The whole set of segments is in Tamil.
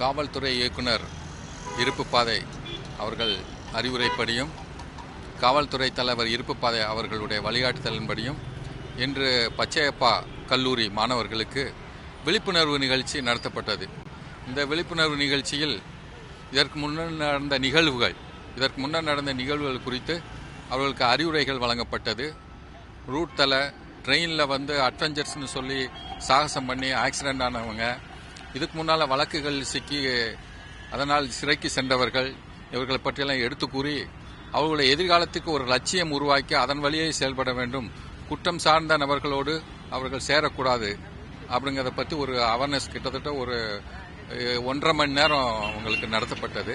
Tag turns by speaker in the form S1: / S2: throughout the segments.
S1: காவல்துறை இயக்குனர் இருப்பு பாதை அவர்கள் அறிவுரைப்படியும் காவல்துறை தலைவர் இருப்பு பாதை அவர்களுடைய வழிகாட்டுதலின்படியும் இன்று பச்சையப்பா கல்லூரி மாணவர்களுக்கு விழிப்புணர்வு நிகழ்ச்சி நடத்தப்பட்டது. இந்த விழிப்புணர்வு நிகழ்ச்சியில் இதற்கு முன்னர் நடந்த நிகழ்வுகள் இதற்கு முன்னர் நடந்த நிகழ்வுகள் குறித்து அவர்களுக்கு அறிவுரைகள் வழங்கப்பட்டது. ரூட் தலை ட்ரெயினில் வந்து அட்வென்ச்சர்ஸ்னு சொல்லி சாகசம் பண்ணி ஆக்சிடெண்ட் ஆனவங்க இதுக்கு முன்னால் வழக்குகள் சிக்கி அதனால் சிறைக்கு சென்றவர்கள் இவர்களை பற்றியெல்லாம் எடுத்து கூறி அவர்களுடைய எதிர்காலத்துக்கு ஒரு லட்சியம் உருவாக்கி அதன் வழியே செயல்பட வேண்டும். குற்றம் சார்ந்த நபர்களோடு அவர்கள் சேரக்கூடாது. அப்படிங்கிறத பற்றி ஒரு அவேர்னஸ் கிட்டத்தட்ட ஒரு ஒன்றரை மணி நேரம் அவங்களுக்கு நடத்தப்பட்டது.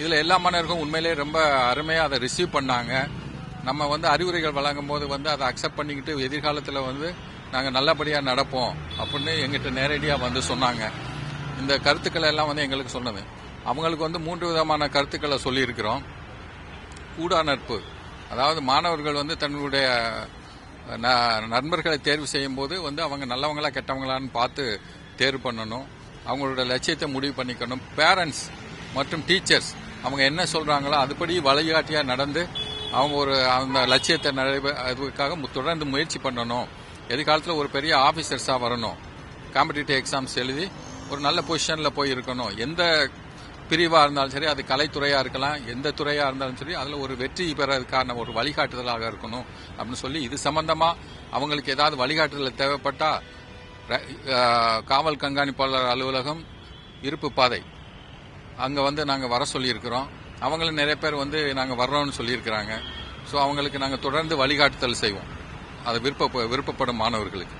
S1: இதில் எல்லா மாணவர்களும் உண்மையிலேயே ரொம்ப அருமையாக அதை ரிசீவ் பண்ணாங்க. நம்ம வந்து அறிவுரைகள் வழங்கும் போது வந்து அதை அக்செப்ட் பண்ணிக்கிட்டு எதிர்காலத்தில் வந்து நாங்கள் நல்லபடியாக நடப்போம் அப்படின்னு எங்கிட்ட நேரடியாக வந்து சொன்னாங்க. இந்த கருத்துக்களை எல்லாம் வந்து எங்களுக்கு சொன்னது. அவங்களுக்கு வந்து மூன்று விதமான கருத்துக்களை சொல்லியிருக்கிறோம். கூடா நட்பு. அதாவது மாணவர்கள் வந்து தன்னுடைய ந- நண்பர்களை தேர்வு செய்யும் போது வந்து அவங்க நல்லவங்களா கெட்டவங்களான்னு பார்த்து தேர்வு பண்ணணும். அவங்களோட லட்சியத்தை முடிவு பண்ணிக்கணும். பேரண்ட்ஸ் மற்றும் டீச்சர்ஸ் அவங்க என்ன சொல்கிறாங்களோ அதுபடி வழிகாட்டியாக நடந்து அவங்க ஒரு அந்த லட்சியத்தை நிறைவே அதுக்காக தொடர்ந்து முயற்சி பண்ணணும். எதிர்காலத்தில் ஒரு பெரிய ஆபீசர்ஸாக வரணும். காம்படிட்டிவ் எக்ஸாம்ஸ் எழுதி ஒரு நல்ல பொசிஷனில் போய் இருக்கணும். எந்த பிரிவாக இருந்தாலும் சரி அது கலைத்துறையாக இருக்கலாம். எந்த துறையாக இருந்தாலும் சரி அதில் ஒரு வெற்றி பெறதுக்கான ஒரு வழிகாட்டுதலாக இருக்கணும் அப்படின்னு சொல்லி இது சம்பந்தமாக அவங்களுக்கு ஏதாவது வழிகாட்டுதல் தேவைப்பட்டால் காவல் கண்காணிப்பாளர் அலுவலகம் இருப்பு பாதை. அங்கே வந்து நாங்கள் வர சொல்லியிருக்கிறோம். அவங்களும் நிறைய பேர் வந்து நாங்கள் வர்றோம்னு சொல்லியிருக்கிறாங்க. ஸோ அவங்களுக்கு நாங்கள் தொடர்ந்து வழிகாட்டுதல் செய்வோம். அது விருப்ப விருப்பப்படும் மாணவர்களுக்கு.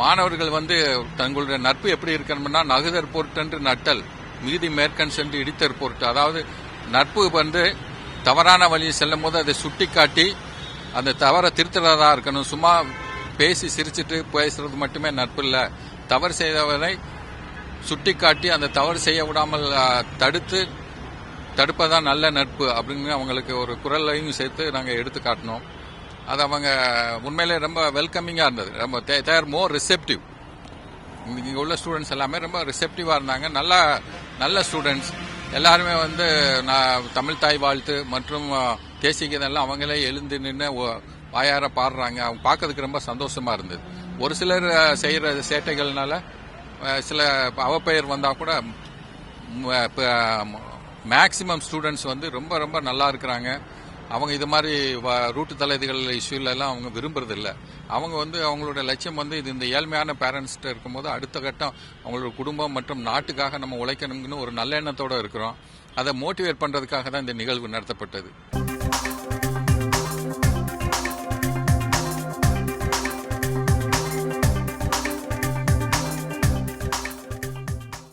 S2: மாணவர்கள்
S1: வந்து தங்களுடைய நட்பு எப்படி இருக்கணும்னா நகுதர் பொருட்டென்று நட்டல் மீதி மேற்கண் சென்று இடித்தர் பொருட்டு. அதாவது நட்பு வந்து தவறான வழியை செல்லும் போது அதை சுட்டிக்காட்டி அந்த தவறை திருத்துறதா இருக்கணும். சும்மா பேசி சிரிச்சிட்டு பேசுறது மட்டுமே நட்பு இல்லை. தவறு செய்தவரை சுட்டிக்காட்டி அந்த தவறு செய்ய விடாமல் தடுத்து தடுப்பதான் நல்ல நட்பு அப்படின்னு அவங்களுக்கு ஒரு குரலையும் சேர்த்து நாங்கள் எடுத்து காட்டினோம். அது அவங்க உண்மையிலே ரொம்ப வெல்கமிங்காக இருந்தது. ரொம்ப தேர் மோர் ரிசெப்டிவ் இங்கே உள்ள ஸ்டூடெண்ட்ஸ் எல்லாமே ரொம்ப ரிசெப்டிவாக இருந்தாங்க. நல்லா நல்ல ஸ்டூடெண்ட்ஸ் எல்லாருமே வந்து நான் தமிழ் தாய் வாழ்த்து மற்றும் அஹ், அவங்களே எழுந்து நின்று வாயார பாடுறாங்க. அவங்க பார்க்கறதுக்கு ரொம்ப சந்தோஷமாக இருந்தது. ஒரு சிலர் செய்கிற சேட்டைகள்னால சில அவப்பெயர் வந்தால் கூட மேக்சிமம் ஸ்டூடெண்ட்ஸ் வந்து ரொம்ப ரொம்ப நல்லா இருக்கிறாங்க. அவங்க இது மாதிரி வ- ரூட்டு தலைதிகள் இஷ்யூலெல்லாம் அவங்க விரும்புறது இல்லை. அவங்க வந்து அவங்களோட லட்சியம் வந்து இது இந்த ஏழ்மையான பேரண்ட்ஸ்கிட்ட இருக்கும்போது அடுத்த கட்டம் அவங்களோட குடும்பம் மற்றும் நாட்டுக்காக நம்ம உழைக்கணும்னு ஒரு நல்லெண்ணத்தோடு இருக்கிறோம். அதை மோட்டிவேட் பண்ணுறதுக்காக தான் இந்த நிகழ்வு நடத்தப்பட்டது.